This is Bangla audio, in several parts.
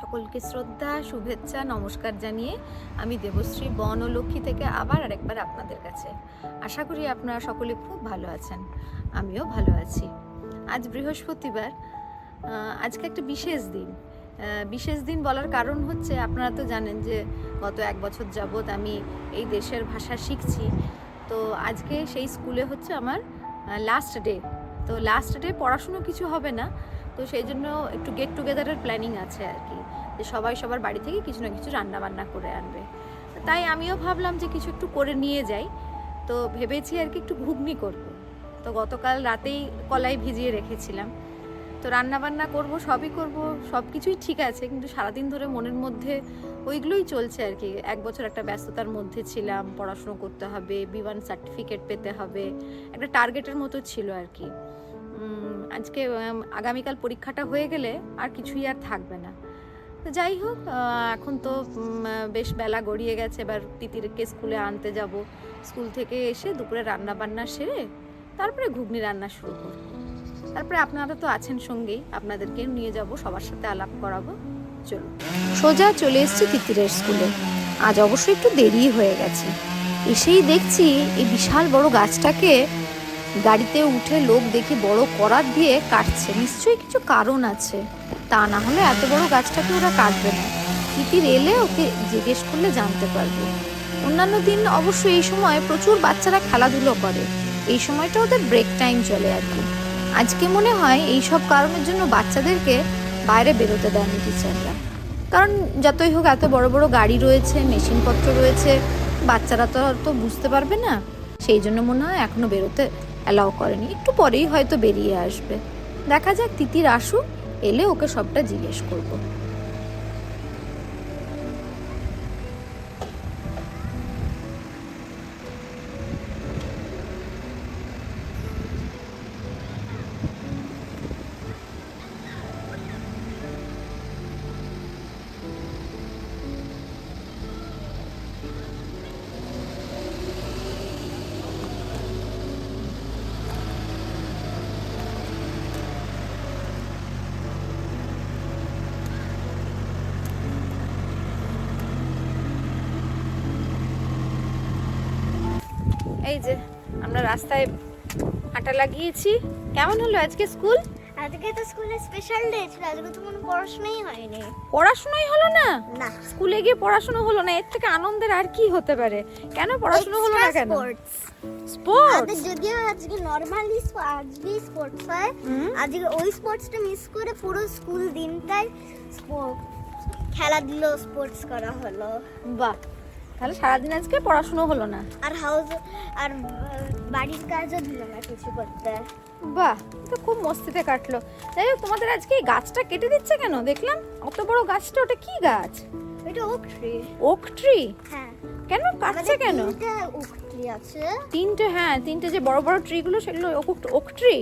সকলকে শ্রদ্ধা, শুভেচ্ছা, নমস্কার জানিয়ে আমি দেবশ্রী বন ও লক্ষ্মী থেকে আবার আরেকবার আপনাদের কাছে। আশা করি আপনারা সকলে খুব ভালো আছেন। আমিও ভালো আছি। আজ বৃহস্পতিবার। আজকে একটা বিশেষ দিন। বিশেষ দিন বলার কারণ হচ্ছে আপনারা তো জানেন যে গত এক বছর যাবৎ আমি এই দেশের ভাষা শিখছি। তো আজকে সেই স্কুলে হচ্ছে আমার লাস্ট ডে তো লাস্ট ডে পড়াশুনো কিছু হবে না। তো সেই জন্য একটু গেট টুগেদারের প্ল্যানিং আছে আর কি, যে সবাই সবার বাড়ি থেকে কিছু না কিছু রান্না বান্না করে আনবে। তাই আমিও ভাবলাম যে কিছু একটু করে নিয়ে যাই, তো ভেবেছি আর কি একটু ঘুগনি করব। তো গতকাল রাতেই কলাই ভিজিয়ে রেখেছিলাম। তো রান্না বান্না করব, সবই করব সব কিছুই ঠিক আছে, কিন্তু সারাদিন ধরে মনের মধ্যে ওইগুলোই চলছে আর কি। এক বছর একটা ব্যস্ততার মধ্যে ছিলাম, পড়াশুনো করতে হবে বিমান সার্টিফিকেট পেতে হবে, একটা টার্গেটের মতো ছিল আর কি। আজকে আগামীকাল পরীক্ষাটা হয়ে গেলে আর কিছুই আর থাকবে না। তো যাই হোক এখন তো বেশ বেলা গড়িয়ে গেছে, এবার তিতিরকে স্কুলে আনতে যাব। স্কুল থেকে এসে দুপুরে রান্না বান্না সেরে তারপরে ঘুগনি রান্না শুরু করব। তারপরে আপনারা তো আছেন সঙ্গেই, আপনাদেরকে নিয়ে যাব, সবার সাথে আলাপ করাবো। চলুন। সোজা চলে এসেছি তিতিরের স্কুলে। আজ অবশ্য একটু দেরি হয়ে গেছে। এসেই দেখছি এই বিশাল বড় গাছটাকে গাড়িতে উঠে লোক দেখি বড় করাত দিয়ে কাটছে। নিশ্চয়ই কিছু কারণ আছে। তা না হলে এত বড় গাছটাকে ওরা কাটবে না। তিতির এলে ওকে জিজ্ঞেস করলে জানতে পারবে। অন্যান্য দিন অবশ্য এই সময় প্রচুর বাচ্চারা খেলাধুলো করে। এই সময়টা ওদের ব্রেক টাইম চলে আর কি। আজকে মনে হয় এই সব কারণের জন্য বাচ্চাদেরকে বাইরে বেরোতে দেয়নি টিচাররা। কারণ যতই হোক এত বড় বড় গাড়ি রয়েছে, মেশিনপত্র রয়েছে, বাচ্চারা তো আর তো বুঝতে পারবে না। সেই জন্য মনে হয় এখনও বেরোতে অ্যালাউ করেনি। একটু পরেই হয়তো বেরিয়ে আসবে। দেখা যাক তিতির আসুক, এলে ওকে সবটা জিজ্ঞেস করব। এই যে আমরা রাস্তায় হাঁটা লাগিয়েছি। কেমন হলো আজকে স্কুল? আজকে তো স্কুলে স্পেশাল ডে ছিল আজকে তো কোনো পড়াশোনাই হয়নি। পড়াশোনাই হলো না? না। স্কুলে গিয়ে পড়াশোনা হলো না এর থেকে আনন্দের আর কি হতে পারে? কেন পড়াশোনা হলো না কেন? স্পোর্টস স্পোর্টস যদিও আজকে নর্মালি আজকে স্পোর্টস হয় আজকে ওই স্পোর্টসটা মিস করে পুরো স্কুল দিনটাই sport- খেলাধুলো স্পোর্টস করা হলো। বাহ। তাহলে সারাদিন আজকে পড়াশোনা হলো না। আর হাউস আর বাড়ির কাজও দিল না কিছু করতে। বাহ তো খুব মস্তিতে কাটলো। যাই হোক তোমাদের আজকে এই গাছটা কেটে দিচ্ছে কেন? দেখলাম অত বড় গাছটা ওটা কি গাছ? এটা ওক ট্রি ওক ট্রি হ্যাঁ। কেন কাটছে কেন? তিনটে ওক ট্রি আছে। তিনটে হ্যাঁ তিনটে যে বড় বড় ট্রিগুলো সেগুলো ওক ওক ট্রি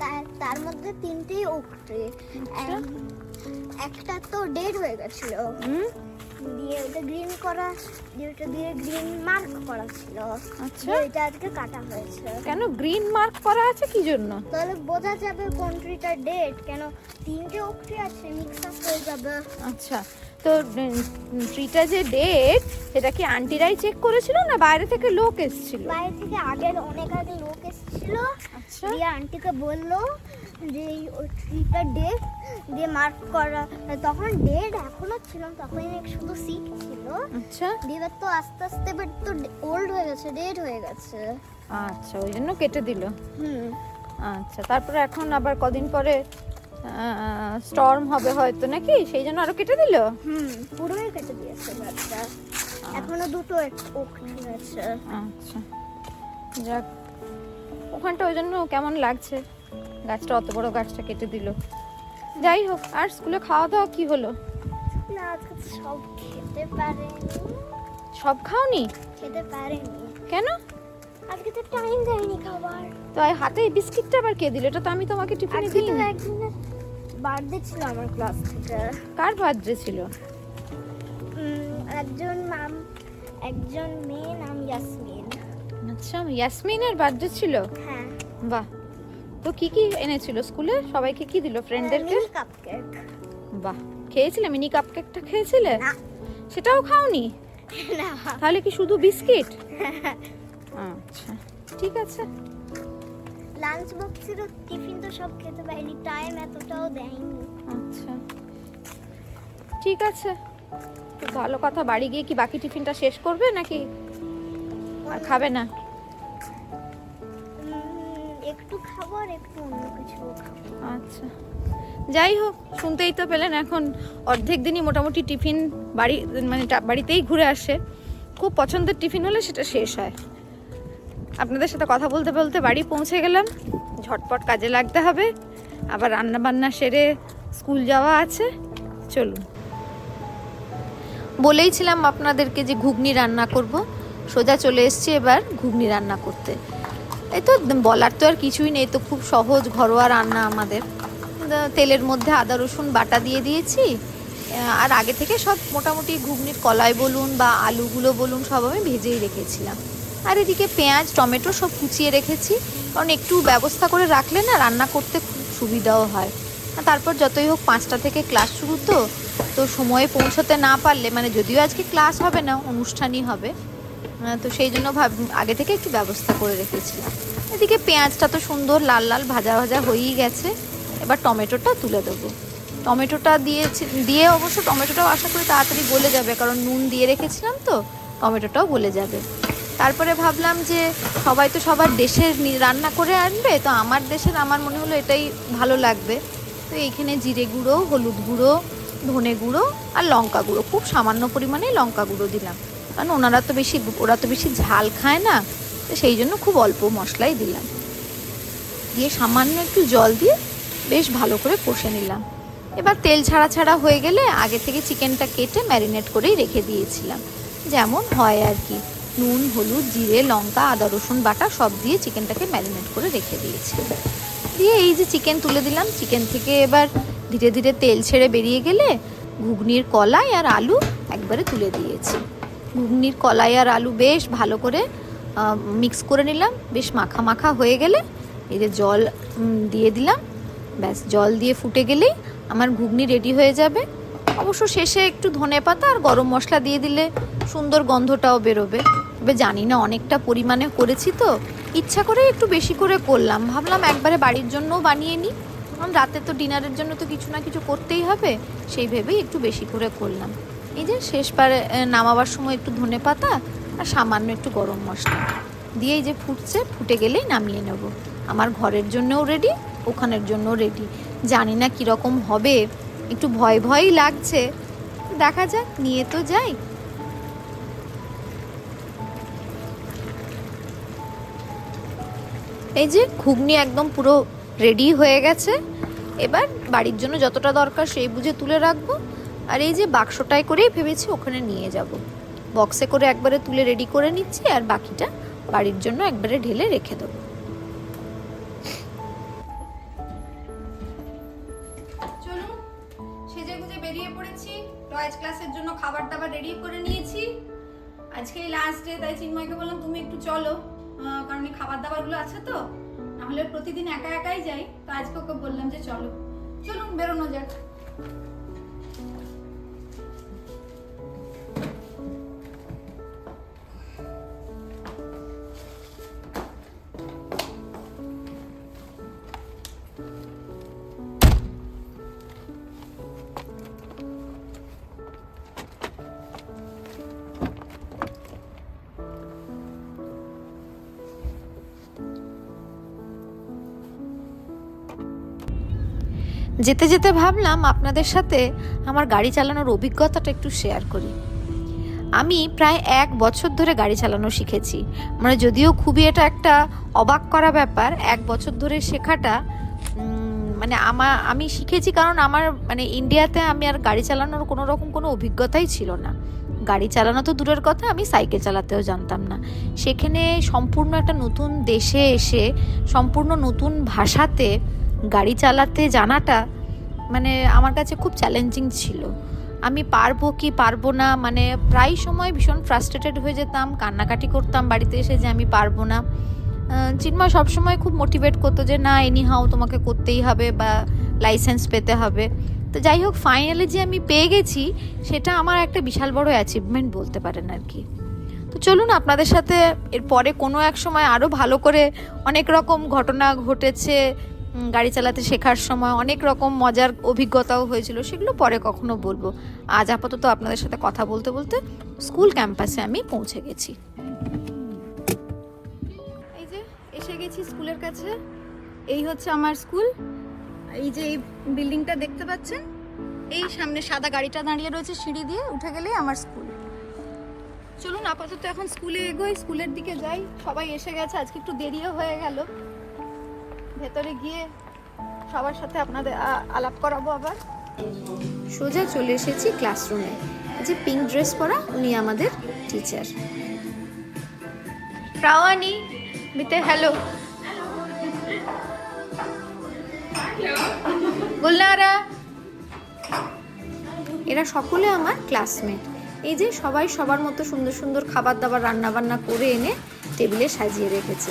তার তার মধ্যে তিনটেই ওক ট্রি আচ্ছা। একটা তো ডেড হয়ে গেছিল। হুম? দিয়ে ওটা গ্রিন করা দিয়ে ওটা দিয়ে গ্রিন মার্ক করা ছিল। আচ্ছা। এটা আজকে কাটা হয়েছে। কেন গ্রিন মার্ক করা আছে কি জন্য? তাহলে বোঝা যাবে কোন ট্রিটা ডেড কেন তিনটে ওক আছে মিক্স আপ হয়ে যাবে। আচ্ছা তো ট্রিটা যে ডেট সেটা কি আন্টিরাই চেক করেছিল না বাইরে থেকে লোক এসেছিল? বাইরে থেকে আগের অনেক আগে লোক এসেছিল। আচ্ছা। দিয়ে আন্টিকে বলল যে ট্রিটা ডেড দিয়ে মার্ক করা তখন ডেড এখনও ছিল তখন শুধু সিট ছিল। আচ্ছা। দিয়ে এবার তো আস্তে আস্তে এবার তো ওল্ড হয়ে গেছে ডেড হয়ে গেছে। আচ্ছা ওই জন্য কেটে দিল। হুম। আচ্ছা তারপরে এখন আবার কদিন পরে স্টর্ম হবে হয়তো নাকি সেই জন্য আরও কেটে দিল? হুম পুরোই কেটে দিয়েছে গাছটা এখনও দুটো ওক আছে। আচ্ছা যাক। ওখানটা ওই জন্য কেমন লাগছে? গাছটা অত বড় গাছটা কেটে দিল। যাই হোক আর স্কুলে খাওয়া দাওয়া কি হলো? না সব খেতে পারেনি। সব খাওনি? খেতে পারেনি। কেন? আজকে তো টাইম দেয়নি খাবার। তো এই হাতে বিস্কিটটা আবার কে দিল? এটা তো আমি তোমাকে টিফিনে দিই তো একদিনের বার্থডে ছিল আমার ক্লাস থেকে। কার বার্থডে ছিল? একজন নাম একজন মেয়ে নাম ইয়াসমিন আচ্ছা ইয়াসমিনের বার্থডে ছিল? হ্যাঁ। বাহ তো কি কি এনেছিল স্কুলে? সবাইকে কি দিল? ফ্রেন্ডদেরকে কাপকেক বাহ খেয়েছিলে? মিনি কাপকেকটা খেয়েছিলে? না। সেটাও খাওনি? না। তাহলে কি শুধু বিস্কিট? আচ্ছা ঠিক আছে। লাঞ্চ বক্সের টিফিন তো সব খেতে পারিনি টাইম এতটাও দেয়নি। আচ্ছা ঠিক আছে। ভালো কথা বাড়ি গিয়ে কি বাকি টিফিনটা শেষ করবে নাকি? আর খাবে না? একটু খাব আর একটু অন্য কিছু খাব আচ্ছা। যাই হোক, শুনতেই তো পেলেন এখন অর্ধেক দিনই মোটামুটি টিফিন বাড়ি মানে বাড়িতেই ঘুরে আসে। খুব পছন্দের টিফিন হলে সেটা শেষ হয়। আপনাদের সাথে কথা বলতে বলতে বাড়ি পৌঁছে গেলাম। ঝটপট কাজে লাগতে হবে। আবার রান্না বান্না সেরে স্কুল যাওয়া আছে। চলুন। বলেইছিলাম আপনাদেরকে যে ঘুগনি রান্না করব। সোজা চলে এসেছি এবার ঘুগনি রান্না করতে। এই তো বলার তো আর কিছুই নেই, তো খুব সহজ ঘরোয়া রান্না আমাদের। তেলের মধ্যে আদা, রসুন, বাটা দিয়ে দিয়েছি। আর আগে থেকে সব মোটামুটি ঘুগনির কলাই বলুন বা আলুগুলো বলুন, সব আমি ভেজেই রেখেছিলাম। আর এদিকে পেঁয়াজ, টমেটো সব কুচিয়ে রেখেছি, কারণ একটু ব্যবস্থা করে রাখলে না রান্না করতে খুব সুবিধাও হয়। তারপর যতই হোক পাঁচটা থেকে ক্লাস শুরু তো তো সময়ে পৌঁছতে না পারলে মানে যদিও আজকে ক্লাস হবে না, অনুষ্ঠানই হবে তো সেই জন্য ভাব আগে থেকে একটু ব্যবস্থা করে রেখেছিলাম। এদিকে পেঁয়াজটা তো সুন্দর লাল লাল ভাজা ভাজা হয়েই গেছে। এবার টমেটোটা তুলে দেবো। টমেটোটা দিয়েছি দিয়ে অবশ্য টমেটোটাও আশা করি তাড়াতাড়ি গলে যাবে, কারণ নুন দিয়ে রেখেছিলাম তো, টমেটোটাও গলে যাবে। তারপরে ভাবলাম যে সবাই তো সবার দেশের রান্না করে আনবে, তো আমার দেশের আমার মনে হলো এটাই ভালো লাগবে। তো এইখানে জিরে গুঁড়ো, হলুদ গুঁড়ো, ধনে গুঁড়ো আর লঙ্কা গুঁড়ো। খুব সামান্য পরিমাণে লঙ্কা গুঁড়ো দিলাম। কারণ ওনারা তো বেশি, ওরা তো বেশি ঝাল খায় না, তো সেই জন্য খুব অল্প মশলাই দিলাম। দিয়ে সামান্য একটু জল দিয়ে বেশ ভালো করে কষে নিলাম। এবার তেল ছাড়া ছাড়া হয়ে গেলে আগে থেকে চিকেনটা কেটে ম্যারিনেট করেই রেখে দিয়েছিলাম। যেমন হয় আর কি। নুন, হলুদ, জিরে, লঙ্কা, আদা, রসুন, বাটা সব দিয়ে চিকেনটাকে ম্যারিনেট করে রেখে দিয়েছি। দিয়ে এই যে চিকেন তুলে দিলাম, চিকেন থেকে এবার ধীরে ধীরে তেল ছেড়ে বেরিয়ে গেলে ঘুগনির কলাই আর আলু একবারে তুলে দিয়েছি। ঘুগনির কলাই আর আলু বেশ ভালো করে মিক্স করে নিলাম। বেশ মাখা মাখা হয়ে গেলে এই যে জল দিয়ে দিলাম। ব্যাস, জল দিয়ে ফুটে গেলেই আমার ঘুগনি রেডি হয়ে যাবে। অবশ্য শেষে একটু ধনে পাতা আর গরম মশলা দিয়ে দিলে সুন্দর গন্ধটাও বেরোবে। তবে জানি না অনেকটা পরিমাণে করেছি তো। ইচ্ছা করে একটু বেশি করে করলাম। ভাবলাম একবারে বাড়ির জন্যও বানিয়ে নিই। কারণ রাতে তো ডিনারের জন্য তো কিছু না কিছু করতেই হবে। সেই ভেবেই একটু বেশি করে করলাম। এই যে শেষবারে আহ, নামাবার সময় একটু ধনে পাতা আর সামান্য একটু গরম মশলা। দিয়ে এই যে ফুটছে ফুটে গেলেই নামিয়ে নেব। আমার ঘরের জন্যও রেডি ওখানের জন্য রেডি জানি না কীরকম হবে একটু ভয় ভয়ই লাগছে। দেখা যাক নিয়ে তো যাই। এই যে ঘুগনি একদম পুরো রেডি হয়ে গেছে। এবার বাড়ির জন্য যতটা দরকার সেই বুঝে তুলে রাখব। আর এই যে বাক্সটায় করেই ভেবেছি ওখানে নিয়ে যাব। বক্সে করে একবারে তুলে রেডি করে নিচ্ছি আর বাকিটা বাড়ির জন্য একবারে ঢেলে রেখে দেবো। ক্লাসের জন্য খাবার দাবার রেডি করে নিয়েছি। আজকে এই লাস্ট ডে তাই চিন্ময়কে বললাম, তুমি একটু চলো কারণ এই খাবার দাবারগুলো আছে তো। নাহলে প্রতিদিন একা একাই যাই। তো আজকে ওকে বললাম যে চলো। চলুন, বেরোনো যাক। যেতে যেতে ভাবলাম আপনাদের সাথে আমার গাড়ি চালানোর অভিজ্ঞতাটা একটু শেয়ার করি। আমি প্রায় এক বছর ধরে গাড়ি চালানো শিখেছি। মানে যদিও খুবই এটা একটা অবাক করা ব্যাপার, এক বছর ধরে শেখাটা মানে আমা, আমি শিখেছি কারণ আমার মানে ইন্ডিয়াতে আমি আর গাড়ি চালানোর কোনো রকম কোনো অভিজ্ঞতাই ছিল না। গাড়ি চালানো তো দূরের কথা, আমি সাইকেল চালাতেও জানতাম না। সেখানে সম্পূর্ণ একটা নতুন দেশে এসে, সম্পূর্ণ নতুন ভাষাতে গাড়ি চালাতে জানাটা মানে আমার কাছে খুব চ্যালেঞ্জিং ছিল। আমি পারব কি পারব না মানে প্রায় সময় ভীষণ ফ্রাস্ট্রেটেড হয়ে যেতাম, কান্নাকাটি করতাম বাড়িতে এসে যে আমি পারব না। চিন্ময় সবসময় খুব মোটিভেট করতো যে, না এনি হাও তোমাকে করতেই হবে বা লাইসেন্স পেতে হবে। তো যাই হোক ফাইনালে যে আমি পেয়ে গেছি, সেটা আমার একটা বিশাল বড় অ্যাচিভমেন্ট বলতে পারেন আর কি। তো চলুন আপনাদের সাথে এরপরে কোনো এক সময় আরও ভালো করে অনেক রকম ঘটনা ঘটেছে গাড়ি চালাতে শেখার সময় অনেক রকম মজার অভিজ্ঞতাও হয়েছিল, সেগুলো পরে কখনো বলব। আজ আপাতত আপনাদের সাথে কথা বলতে বলতে স্কুল ক্যাম্পাসে আমি পৌঁছে গেছি। এই যে, এসে গেছি স্কুলের কাছে। এই হচ্ছে আমার স্কুল। এই যে এই বিল্ডিংটা দেখতে পাচ্ছেন, এই সামনে সাদা গাড়িটা দাঁড়িয়ে রয়েছে সিঁড়ি দিয়ে, উঠে গেলেই আমার স্কুল। চলুন, আপাতত এখন স্কুলে এগোই, স্কুলের দিকে যাই। সবাই এসে গেছে, আজকে একটু দেরিও হয়ে গেল। ভেতরে গিয়ে সবার সাথে আপনাদের আলাপ করাবো আবার। সোজা চলে এসেছি ক্লাসরুমে। যে পিঙ্ক ড্রেস পরা উনি আমাদের টিচার প্রাওয়ানি বিতে হ্যালো গুলনারা। এরা সকলে আমার ক্লাসমেট এই যে সবাই সবার মতো সুন্দর সুন্দর খাবার দাবার রান্না বান্না করে এনে টেবিলে সাজিয়ে রেখেছে।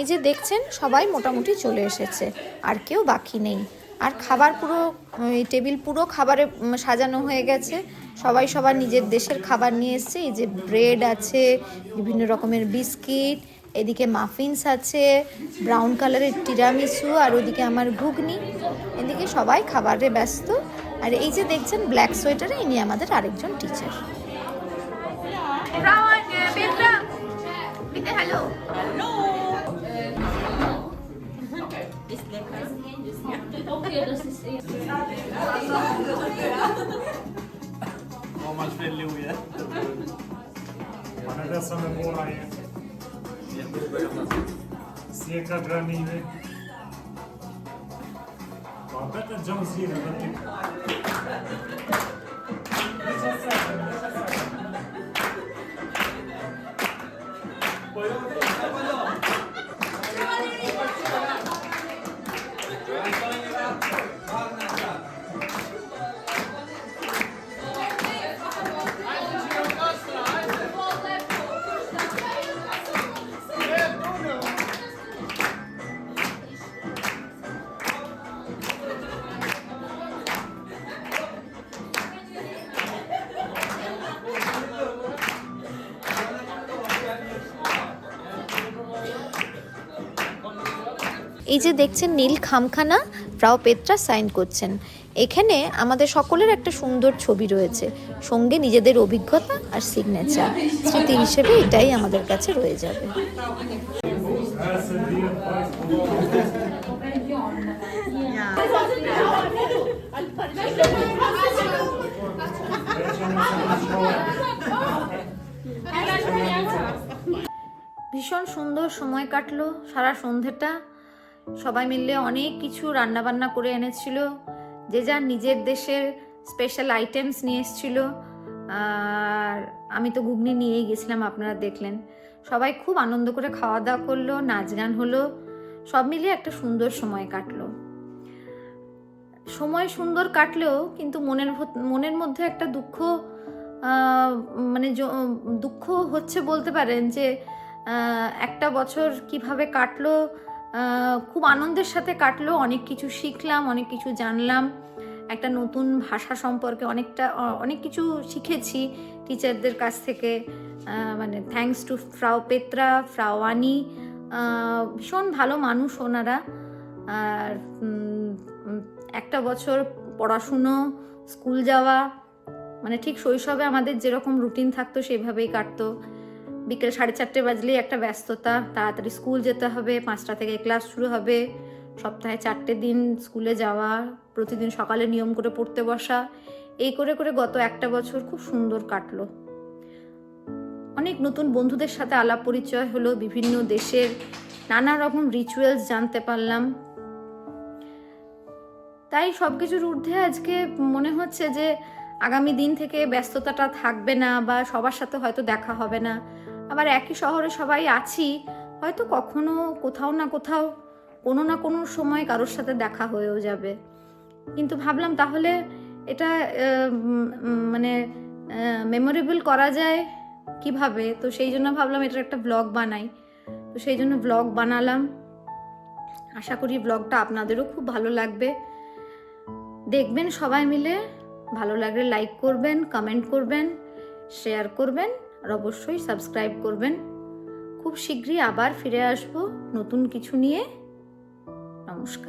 এই যে দেখছেন সবাই মোটামুটি চলে এসেছে আর কেউ বাকি নেই। আর খাবার পুরো টেবিল পুরো খাবারে সাজানো হয়ে গেছে। সবাই সবার নিজের দেশের খাবার নিয়ে এসছে। এই যে ব্রেড আছে, বিভিন্ন রকমের বিস্কিট, এদিকে মাফিনস আছে, ব্রাউন কালারের টিরামিসু, আর ওদিকে আমার ঘুগনি। এদিকে সবাই খাবারে ব্যস্ত। আর এই যে দেখছেন, ব্ল্যাক সোয়েটারে ইনি আমাদের আরেকজন teacher hello How much value we have? Kanada sana mora je. Sjeka granine. Pa Beta Jones je এই যে দেখছেন নীল খামখানা ফ্রাও পেত্রা সাইন করছেন। এখানে আমাদের সকলের একটা সুন্দর ছবি রয়েছে, সঙ্গে নিজেদের অভিজ্ঞতা আর সিগনেচার স্মৃতি হিসেবে এটাই আমাদের কাছে রয়ে যাবে। ভীষণ সুন্দর সময় কাটলো, সারা সন্ধ্যেটা। সবাই মিলে অনেক কিছু রান্নাবান্না করে এনেছিল। যে যার নিজের দেশের স্পেশাল আইটেমস নিয়ে এসেছিল। আর আমি তো ঘুগনি নিয়েই গেছিলাম, আপনারা দেখলেন। সবাই খুব আনন্দ করে খাওয়া দাওয়া করল নাচ গান হলো। সব মিলিয়ে একটা সুন্দর সময় কাটলো। সময় সুন্দর কাটলেও কিন্তু মনের মনের মধ্যে একটা দুঃখ মানে দুঃখ হচ্ছে বলতে পারেন যে একটা বছর কীভাবে কাটলো খুব আনন্দের সাথে কাটলো অনেক কিছু শিখলাম অনেক কিছু জানলাম একটা নতুন ভাষা সম্পর্কে অনেকটা অনেক কিছু শিখেছি টিচারদের কাছ থেকে মানে thanks to Frau Petra Frau Anni ah, ভীষণ ভালো মানুষ ওনারা আর একটা বছর পড়াশুনো স্কুল যাওয়া মানে ঠিক শৈশবে আমাদের যেরকম রুটিন থাকতো সেভাবেই কাটতো। বিকেল সাড়ে চারটে বাজলেই একটা ব্যস্ততা তাড়াতাড়ি স্কুল যেতে হবে পাঁচটা থেকে ক্লাস শুরু হবে সপ্তাহে চারটে দিন স্কুলে যাওয়া প্রতিদিন সকালে নিয়ম করে পড়তে বসা এই করে করে গত একটা বছর খুব সুন্দর কাটলো। অনেক নতুন বন্ধুদের সাথে আলাপ পরিচয় হলো বিভিন্ন দেশের নানা রকম রিচুয়ালস জানতে পারলাম। তাই সব কিছুর ঊর্ধ্বে আজকে মনে হচ্ছে যে আগামী দিন থেকে ব্যস্ততাটা থাকবে না বা সবার সাথে হয়তো দেখা হবে না। আবার একই শহরে সবাই আছি, হয়তো কখনো কোথাও না কোথাও, কোনো না কোনো সময় কারোর সাথে দেখা হয়েও যাবে। কিন্তু ভাবলাম তাহলে এটা মানে মেমোরেবল করা যায় কীভাবে? তো সেই জন্য ভাবলাম এটার একটা ব্লগ বানাই। তো সেই জন্য ব্লগ বানালাম। আশা করি ব্লগটা আপনাদেরও খুব ভালো লাগবে। দেখবেন সবাই মিলে, ভালো লাগলে লাইক করবেন কমেন্ট করবেন শেয়ার করবেন। আর অবশ্যই সাবস্ক্রাইব করবেন। খুব শীঘ্রই আবার ফিরে আসব নতুন কিছু নিয়ে। নমস্কার।